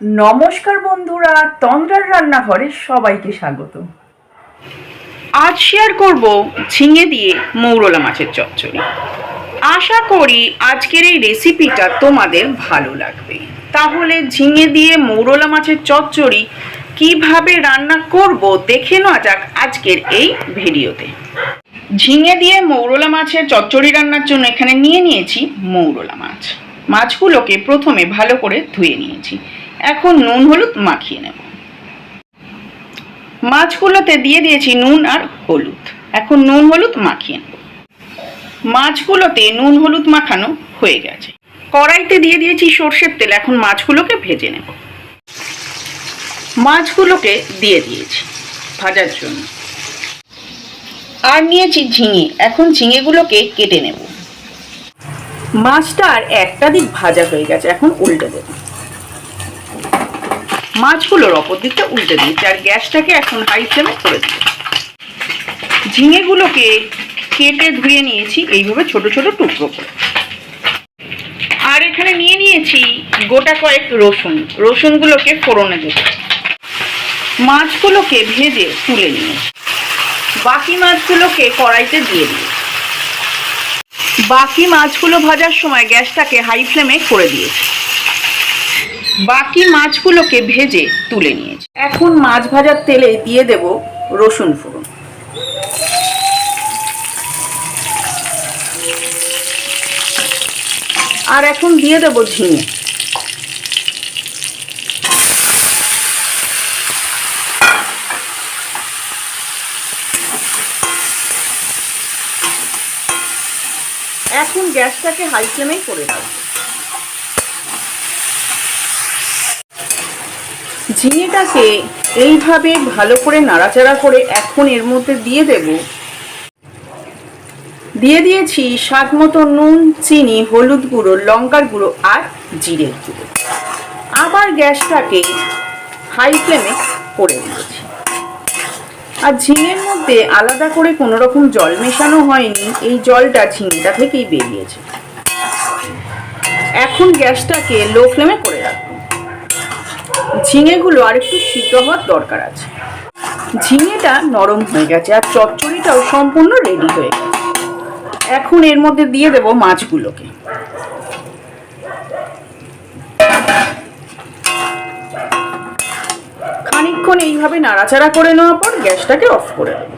নমস্কার বন্ধুরা, তন্দ্রার রান্নাঘরে সবাইকে স্বাগত। আজ শেয়ার করব ঝিঙে দিয়ে মৌরলা মাছের চচ্চড়ি। আশা করি আজকের এই রেসিপিটা তোমাদের ভালো লাগবে। তাহলে ঝিঙে দিয়ে মৌরলা মাছের চচ্চড়ি কীভাবে রান্না করব দেখে নেওয়া যাক আজকের এই ভিডিওতে। ঝিঙে দিয়ে মৌরলা মাছের চচ্চড়ি রান্নার জন্য এখানে নিয়ে নিয়েছি মৌরলা মাছ। মাছগুলোকে প্রথমে ভালো করে ধুয়ে নিয়েছি। এখন নুন, হলুদ মাখিয়ে নেব। মাছগুলোতে দিয়ে দিয়েছি নুন আর হলুদ। এখন নুন, হলুদ মাখিয়ে নেব। মাছগুলোতে নুন, হলুদ মাখানো হয়ে গেছে। কড়াইতে দিয়ে দিয়েছি সর্ষের তেল। এখন মাছগুলোকে ভেজে নেব। মাছগুলোকে দিয়ে দিয়েছি ভাজার জন্য। আর নিয়েছি ঝিঙে। এখন ঝিঙেগুলোকে কেটে নেব। মাছটা আর একটা দিক ভাজা হয়ে গেছে। এখন উল্টে দেবো। মাছগুলোর অপর দিকটা উল্টে দিয়েছি, আর গ্যাসটাকে এখন হাই ফ্লেমে করে দিয়েছি। ঝিঙেগুলোকে কেটে ধুয়ে নিয়েছি, এইভাবে ছোট ছোট টুকরো করে। আর এখানে নিয়ে নিয়েছি গোটা কয়েক রসুন। রসুনগুলোকে ফোড়নে দেবো। মাছগুলোকে ভেজে তুলে নিয়ে বাকি মাছগুলোকে কড়াইতে দিয়ে দিয়েছি বাকি মাছগুলো ভাজার সময় গ্যাসটাকে হাই ফ্লেমে করে দিয়েছি। বাকি মাছগুলোকে ভেজে তুলে নিয়েছি। এখন মাছ ভাজার তেলে দিয়ে দেব রসুন ফোড়ন। আর এখন দিয়ে দেব ঝিঙে। এখন গ্যাসটাকে হাই ফ্লেমেই করে রাখব ঝিঙেটাকে এইভাবে ভালো করে নাড়াচাড়া করে এখন এর মধ্যে দিয়ে দেব। দিয়ে দিয়েছি স্বাদ মতো নুন, চিনি, হলুদ গুঁড়ো, লঙ্কার গুঁড়ো আর জিরের গুঁড়ো। আবার গ্যাসটাকে হাই ফ্লেমে করে দিয়েছি আর ঝিঙের মধ্যে আলাদা করে কোনো রকম জল মেশানো হয়নি, এই জলটা ঝিঙেটা থেকেই বেরিয়েছে। এখন গ্যাসটাকে লো ফ্লেমে করে রাখব। ঝিঙেগুলো আর একটু সিদ্ধ হওয়ার দরকার আছে। ঝিঙেটা নরম হয়ে গেছে আর চচ্চড়িটাও সম্পূর্ণ রেডি হয়ে গেছে। এখন এর মধ্যে দিয়ে দেব মাছগুলোকে। খানিকক্ষণ এইভাবে নাড়াচাড়া করে নেওয়ার পর গ্যাসটাকে অফ করে দেব।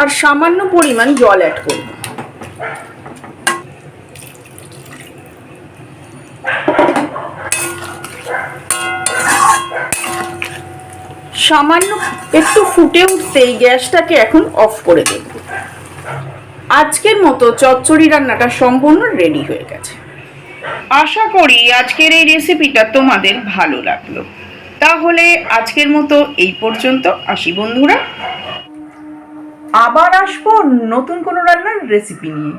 আর সামান্য পরিমাণ জল অ্যাড করব। সামান্য একটু ফুটে উঠতেই গ্যাসটাকে এখন অফ করে দেব। আজকের মতো চচ্চড়ি রান্নাটা সম্পূর্ণ রেডি হয়ে গেছে। আশা করি আজকের এই রেসিপিটা তোমাদের ভালো লাগল। তাহলে আজকের মতো এই পর্যন্ত আসি বন্ধুরা। আবার আসব নতুন কোনো রান্নার রেসিপি নিয়ে।